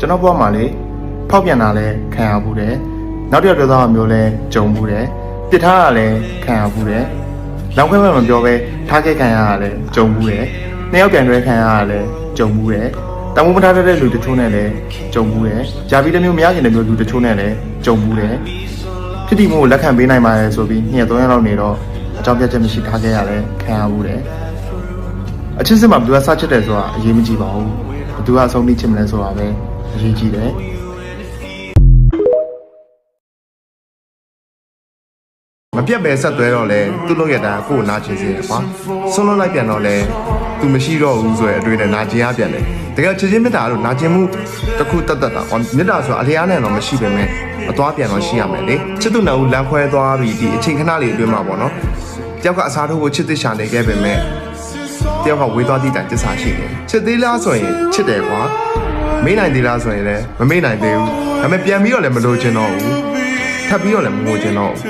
ကျွန်တော်ဘဝမှာလေဖောက်ပြန်တာလဲခံရဘူးတယ်နောက်တစ်ယောက်တစ်သောက်မျိုးလဲကြုံဘူးတယ်ပြစ်ထားတာလဲခံရဘူးတယ်လောင်ခွဲမဲ့မပြောပဲထားခဲ့ခံရတာလဲကြုံဘူးတယ်နှစ်ယောက်ပြန်တွဲခံရတာလဲကြုံဘူးတယ်တမိုးမထားတတ်တဲ့လူတချို့နဲ့လဲကြုံဘူးတယ်ဂျာဘီတစ်မျိုးမရခင်တဲ့မျိုးလူတချို့နဲ့လဲကြုံဘူးတယ်ဖြစ်တည်မှုကိုလက်ခံပေးနိုင်ပါတယ်ဆိုပြီးနှစ်ရက်သုံးရက်လောက်နေတော့အကြောင်းပြချက်မရှိထားခဲ့ရတယ်ခံရဘူးတယ်အချစ်စစ်မှာဘယ်သူကစချစ်တယ်ဆိုတာအရေးမကြီးပါဘူးဘယ်သူကအဆုံးထိချစ်မလဲဆိုတာပဲ အရေးကြီးတယ်မပြတ်ပဲဆက်သွဲတော့လဲသူ့လောက်ရတာကိုယ်နာချင်စေတယ်ကွာဆုံးလို့လိုက်ပြန်တော့လဲသူမရှိတော့ဘူးဆိုရအတွေ့နဲ့နာကျင်ရပြန်တယ်တကယ်ချစ်ချင်းမေတ္တာလို့နာကျင်မှုတစ်ခုတတ်တတ်တာကွာမေတ္တာဆိုတာအလျားနဲ့တော့မရှိပေမဲ့အသွားပြန်တော့ရှိရမယ်လေချစ်သူနဲ့ဦးလမ်းခွဲသွားပြီးဒီအချိန်ခဏလေးအတွင်းမှာပေါ့နော်တယောက်ကအစားထိုးဖို့ချစ်သစ်ရှာနေခဲ့ပေမဲ့ တယောက်ကဝေးသွားသည့်တိုင်တစ္ဆာရှိတယ်ချစ်သေးလားဆိုရင်ချစ်တယ်ကွာမေးနိုင်သေးလားဆိုရင်လည်းမမေးနိုင်သေးဘူးဒါပေမဲ့ပြန်ပြီးတော့လည်းမလိုချင်တော့ဘူးထပ်ပြီးတော့လည်းမငိုချင်တော့ဘူး